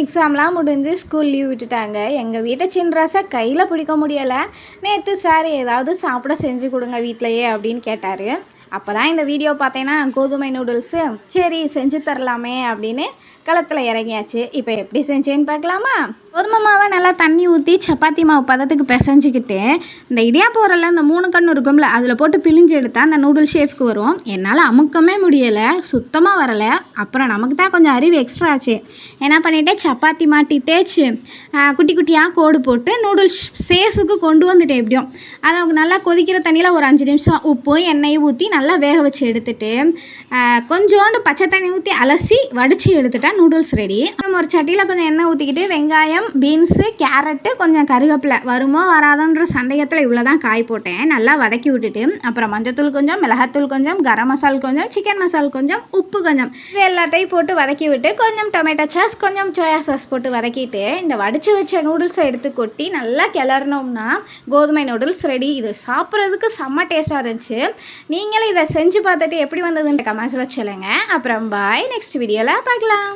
எக்ஸாம்லாம் முடிஞ்சு school leave விட்டுட்டாங்க. எங்கள் வீட்டை சின்ராசை கையில் பிடிக்க முடியலை. நேற்று சார் ஏதாவது சாப்பிட செஞ்சு கொடுங்க வீட்டிலையே அப்படின்னு கேட்டார். அப்போ தான் இந்த வீடியோ பார்த்தேன்னா கோதுமை நூடுல்ஸு சரி செஞ்சு தரலாமே அப்படின்னு களத்தில் இறங்கியாச்சு. இப்போ எப்படி செஞ்சேன்னு பார்க்கலாமா? கோதுமை மாவை நல்லா தண்ணி ஊற்றி சப்பாத்தி மாவு பதத்துக்கு பிசைஞ்சிக்கிட்டு இந்த இடியாப்பம் உரல்ல இந்த மூணு கண்ணு இருக்கும்ல அதில் போட்டு பிழிஞ்சு எடுத்தால் அந்த நூடுல் ஷேஃப்க்கு வரும். என்னால் அமுக்கமே முடியலை சுத்தமாக வரலை. அப்புறம் நமக்கு தான் கொஞ்சம் அறிவு எக்ஸ்ட்ரா ஆச்சு. என்ன பண்ணிட்டேன்? சப்பாத்தி மாட்டி தேய்ச்சி குட்டி குட்டியாக கோடு போட்டு நூடுல்ஸ் சேஃபுக்கு கொண்டு வந்துட்டேன் எப்படியும். அதை அவங்க நல்லா கொதிக்கிற தண்ணியில் ஒரு அஞ்சு நிமிஷம் உப்பு எண்ணெயை ஊற்றி நல்லா வேக வச்சு எடுத்துட்டு கொஞ்சோண்டு பச்சை தண்ணி ஊற்றி அலசி வடித்து எடுத்துட்டா நூடுல்ஸ் ரெடி நம்ம ஒரு சட்டியில் கொஞ்சம் எண்ணெய் ஊற்றிக்கிட்டு வெங்காயம் பீன்ஸு கேரட்டு கொஞ்சம் கருவேப்பிலை வருமோ வராதோன்ற சந்தேகத்தில் இவ்வளோ தான் காய் போட்டேன். நல்லா வதக்கி விட்டுட்டு அப்புறம் மஞ்சத்தூள் கொஞ்சம் மிளகாத்தூள் கொஞ்சம் கரம் மசால் கொஞ்சம் சிக்கன் மசால் கொஞ்சம் உப்பு கொஞ்சம். இது எல்லாத்தையும் போட்டு வதக்கி விட்டு கொஞ்சம் டொமேட்டோ சாஸ் கொஞ்சம் சோயா சாஸ் போட்டு வதக்கிட்டு இந்த வடித்து வச்ச நூடுல்ஸை எடுத்து கொட்டி நல்லா கிளறினோம்னா கோதுமை நூடுல்ஸ் ரெடி இது சாப்பிட்றதுக்கு செம்ம டேஸ்ட்டாக இருந்துச்சு. நீங்களும் இதை செஞ்சு பார்த்துட்டு எப்படி வந்ததுன்ற கமெண்ட்ஸில் சொல்லுங்கள் அப்புறம் பாய் நெக்ஸ்ட் வீடியோவில் பார்க்கலாம்.